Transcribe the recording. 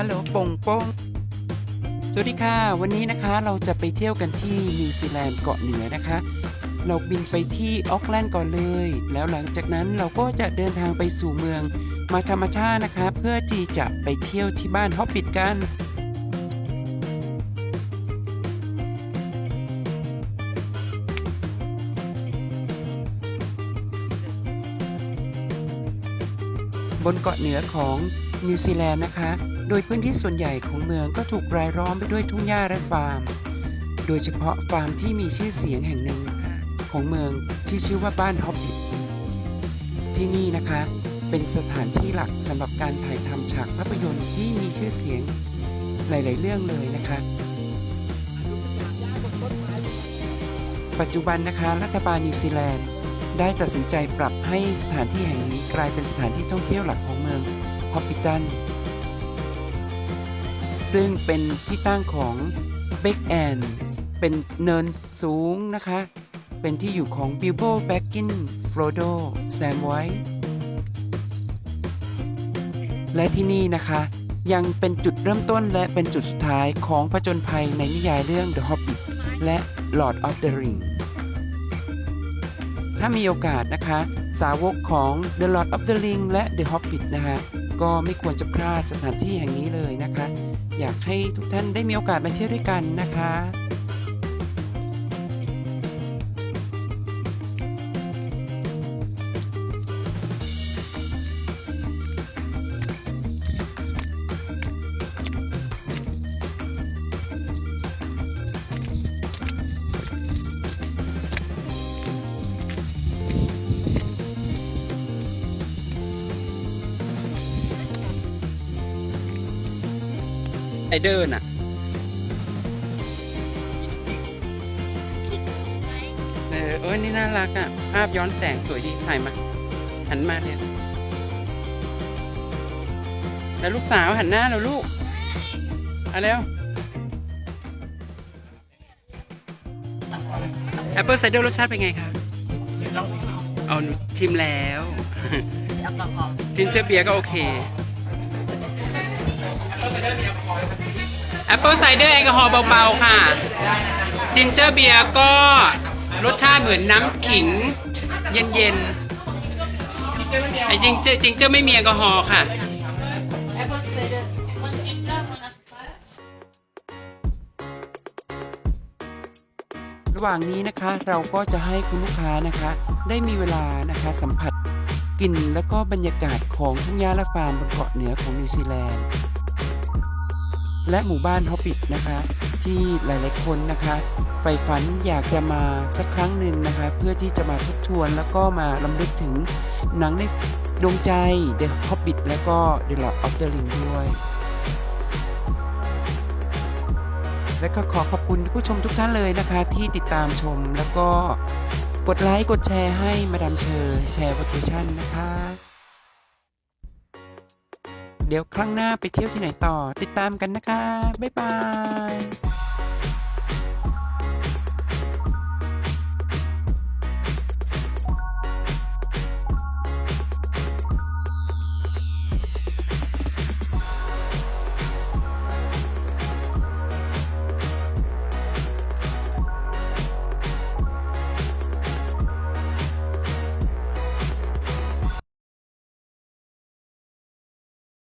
ฮัลโหลปงปงสวัสดีค่ะ วันนี้นะคะเราจะไปเที่ยวกันที่นิวซีแลนด์เกาะเหนือนะคะ เราบินไปที่ออกแลนด์ก่อนเลย แล้วหลังจากนั้นเราก็จะเดินทางไปสู่เมือง มาธรรมชาตินะคะ เพื่อที่จะไปเที่ยวที่บ้านฮอบบิทกันบนเกาะเหนือของนิวซีแลนด์นะคะ โดยพื้นที่ส่วนใหญ่ของเมืองก็ถูกรายล้อมไปด้วยทุ่งหญ้าและฟาร์ม โดยเฉพาะฟาร์มที่มีชื่อเสียงแห่งหนึ่งของเมืองที่ชื่อว่าบ้านฮอบบิทที่นี่นะคะ เป็นสถานที่หลักสำหรับการถ่ายทำฉากภาพยนตร์ที่มีชื่อเสียงหลาย ๆ เรื่องเลยนะคะ ปัจจุบันนะคะรัฐบาลนิวซีแลนด์ได้ตัดสินใจปรับให้สถานที่แห่งนี้กลายเป็นสถานที่ท่องเที่ยวหลักของเมืองฮอปปิตัน ซึ่งเป็นที่ตั้งของเบกแอนเป็นเนินสูงนะคะ เป็นที่อยู่ของบิลโบแบ็กกินฟโรโดแซมไวท์และที่นี่นะคะ ยังเป็นจุดเริ่มต้นและเป็นจุดสุดท้ายของผจญภัยในนิยายเรื่อง The Hobbit และ Lord of the Ring ถ้ามีโอกาสนะคะ สาวกของ The Lord of the Ring และ The Hobbit นะคะ ก็ไม่ควรจะพลาดสถานที่แห่งนี้เลยนะคะ อยากให้ทุกท่านได้มีโอกาสมาเที่ยวด้วยกันนะคะ ไอเดินอะเออเอ้ยนี่น่ารักอะ ภาพย้อนแสงสวยดีถ่ายมา หันมาเนี่ย แล้วลูกสาวหันหน้าแล้วลูกเอาแล้วแอปเปิลไซเดอร์รสชาติเป็นไงคะเอาหนูชิมแล้วแอลกอฮอล์จินเจอร์เบียร์ก็โอเค แอปเปิลไซเดอร์แอลกอฮอล์เบาๆ ค่ะ จินเจอร์เบียร์ก็รสชาติเหมือนน้ำขิงเย็นๆไอ้จิงเจอร์จิงเจอร์ไม่มีแอลกอฮอล์ค่ะ ระหว่างนี้นะคะเราก็จะให้คุณลูกค้านะคะ ได้มีเวลานะคะสัมผัสกลิ่นและก็บรรยากาศของทุ่งหญ้าและฟาร์มบนเกาะเหนือของนิวซีแลนด์ และหมู่บ้านฮอบบิทนะคะ ที่หลายๆคนนะคะใฝ่ฝันอยากจะมาสักครั้งหนึ่งนะคะ เพื่อที่จะมาทบทวนแล้วก็มาลำลึกถึงหนังในดวงใจ The Hobbit และก็ The Lord of the Ring ด้วย และก็ขอขอบคุณผู้ชมทุกท่านเลยนะคะ ที่ติดตามชมแล้วก็กดไลค์กดแชร์ให้มาดามเชอร์แชร์ว a เคชั่นนะคะ เดี๋ยวครั้งหน้าไปเที่ยวที่ไหนต่อติดตามกันนะคะ บ๊ายบาย